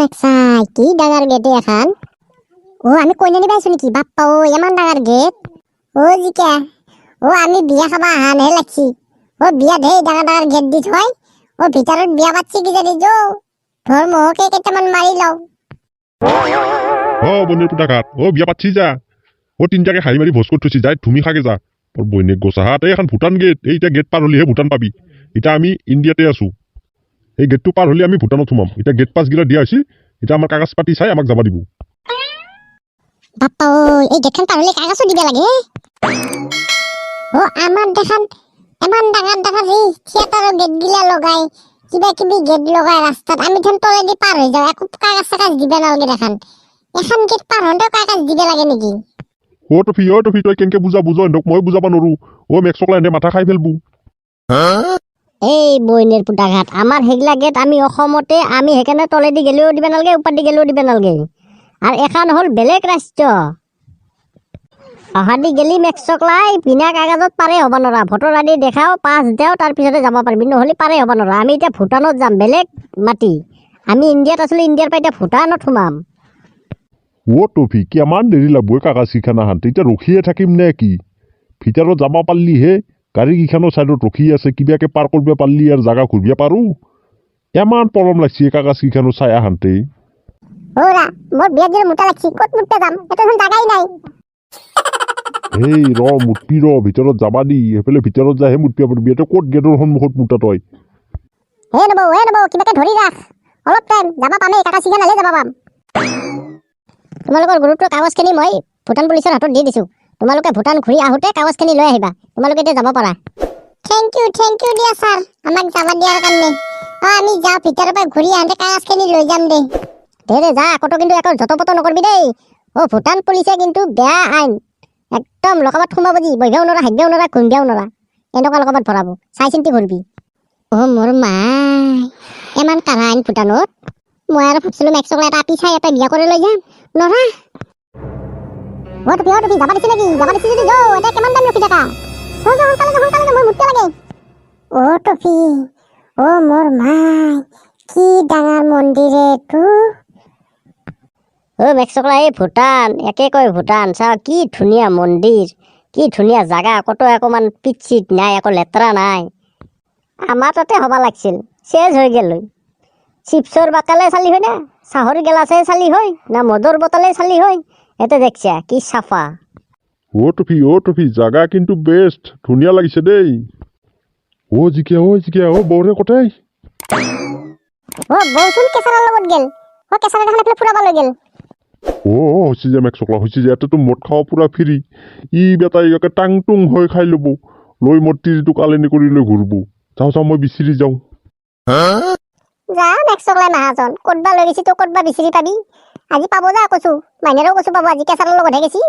মেক্সাই কি ডাঙৰ গেট এখন? অ আমি কইনা নিবা আছো নেকি? বাপ্পা অ ইমান ডাঙৰ গেট অ জিকা। অ আমি বিয়া খাবা আহানহে লাগছি অ বিয়াত হে ডাঙৰ ডাঙৰ গেট দি থয় ভিতৰত বিয়া ধৰ মহকে কেইটামান মাৰি লওঁ। বনীৰ পুতা ঘাট অ বিয়া পাতছি যা। অ তিনটাকে হাঁহি মাৰি ভোজ কৰি থৈছি। যাই, তুমি খাগে যা। তোৰ বৈনীক এখন ভূটান গেট এই এতিয়া গেট পাৰ হ'লেহে ভূটান পাবি। এতিয়া আমি ইণ্ডিয়াতে আছো। এই গেটটো পাৰ হ'লে আমি ভূটানত সোমাম। এতিয়া গেট পাছ গিলা দিয়া হৈছে এতিয়া আমাৰ কাগজ পাতি চাই আমাক যাব দিব। বাপ্পা ঐ এই গেটখন পাৰ হ'লে কাগজো দিব লাগে অ আমাৰ দেখান ইমান ডাঙৰ ডাঙৰ এই থিয়েটাৰৰ গেট গিলা লগাই কিবা কিবি গেট লগাই ৰাস্তাত আমি ধন তলেদি পাৰ হৈ যাওঁ একো কাগজ চাগজ দিব নালাগে দেখান। এখন গেট পাৰ হওঁতেও কাগজ দিব লাগে নেকি? অ টফি অ টফি তই কেনেকে বুজা বুজ এহঁতক মই বুজাব নোৱাৰো অ মেক্সকলা এনে মাথা খাই ফেলব। এই বইনের পুতাঘাট আমার হেগলা গেট আমি অসমতে আমি সেইকাৰণে তলেদি গেলেও দিব নালাগে, ওপৰেদি গেলেও দিব নালাগে। আৰু এখন হ'ল বেলেগ ৰাষ্ট্ৰ। অহাদি গেলি মেক্সকলাই বিনা কাগজত পাৰে হ'ব নোৱাৰা। ভোটৰ আদি দেখাও পাছ দেও তাৰপিছতে যাব পাৰিবি। নহ'লে পাৰে হ'ব নোৱাৰা। আমি এতিয়া ভূটানত যাম, বেলেগ মাটি। আমি ইণ্ডিয়াত আছিলোঁ, ইণ্ডিয়াৰ পৰা এতিয়া ভূটানত সোমাম। অ টফি, কিমান দেৰি লাগব কাগজ কেইখান আহান এতিয়া ৰখিয়ে থাকিম নে কি? ভিতৰত যাব পাৰিলিহে। গাড়ী কেইখানৰ চাইডত ৰখি আছে কিবাকে পাৰ কৰিব পাৰিলি আৰু জাগা ঘূৰিব পাৰো। ইমান পলম লাগছি এই কাগজ কেইখানো চাই আহান্তে এই ৰ মুটপি ৰ ভিতৰত যাবা দি সেইফালে ভিতৰত যাইহে মুটপিব পাৰিবি এতিয়া ক'ত গেটৰ সন্মুখত মুটা তই হে নবৌ হে নবৌ কিবাকে ধৰি ৰাখ। অলপ টাইম যাবা পামেই কাকা চিগা নালে যাবা পাম। তোমালোকৰ গ্ৰুপটোৰ কাগজখিনি মই ভূটান পুলিচৰ হাতত দি দিছোঁ। তোমালোকে ভূটান ঘূৰি আহোঁতে কাগজখিনি লৈ আহিবা। তোমালোকে এতিয়া যাব পাৰা। থেংক ইউ থেংক ইউ দিয়া ছাৰ আমাক যাবা দিয়াৰ কাৰণে। অঁ আমি যাওঁ ভিতৰৰ পৰা ঘূৰি আহোঁতে কাগজখিনি লৈ যাম দে। দে দে যা কত কিন্তু একো যতপত নকৰবি দেই। অ ভূটান পুলিচে কিন্তু বেয়া আইন। একদম লকাবাত সোমাব দি বহিবও নোৱাৰা হাগিবও নোৱাৰা ঘুমবিয়াও নোৱাৰা। এনেকুৱা লকাবাত ভৰাব। চাই চিন্তি ভৰবি অ মোৰ মাই ইমান কাঢ়া আইন ভূটানত। মই আৰু ভাবছিলো মেক্সকলে এটা আপি চাই এটা বিয়া কৰি লৈ যাম। নৰা অ টুপি অ টুপি দিছি নেকি? যাবা দিছি যদি যাও এটা কিমান ৰখি থাকা? যা যা মুটতে লাগে। টুপি অ, মোৰ মাই, কি ডাঙৰ মন্দিৰ এইটো অ, মেক্সকলা, এই ভূটান, একে কয় ভূটান। চা কি ধুনীয়া মন্দিৰ, কি ধুনীয়া জাগা, কতো অকণমান পিট চিট নাই, একো লেতেৰা নাই। আমাৰ তাতে হ'বা লাগিছিল চেজ হৈ গেল। চিপছৰ বাকালে চালি হয় না? চাহৰ গেলাচে চালি হয়, না মদৰ বটলে চালি হয়? এতে দেখছা কি চাফা অ টফি অ টফি জাগা কিন্তু বেষ্ট ধুনীয়া লাগিছে দেই। অ জিকিয়া অ জিকিয়া অ বৌৰে কটাই অ বৌচোন কেঁচাৰৰ লগত গেল। অ কেঁচাৰে দেখোন এইফালে ফুৰাব লৈ গেল। অ, হৈছে যে মেক্সকলা হৈছে যে ইয়াতেতো মদ খাব পুৰা ফ্ৰী। ই বেটা ইয়াকে টাং টুং হৈ খাই ল'ব। লৈ মোৰ তিৰিটোক আলেনি কৰি লৈ ঘূৰব। যাওঁ যাওঁ মই বিচাৰি যাওঁ। যা নেক্সটকলাই মাহাজন ক'তবা লৈ গৈছি তো ক'তবা বিচাৰি পাবি। আজি পাব যা কৈছো মাইনাৰেও কৈছো পাব। আজি কেঁচাৰৰ লগতহে গেছি।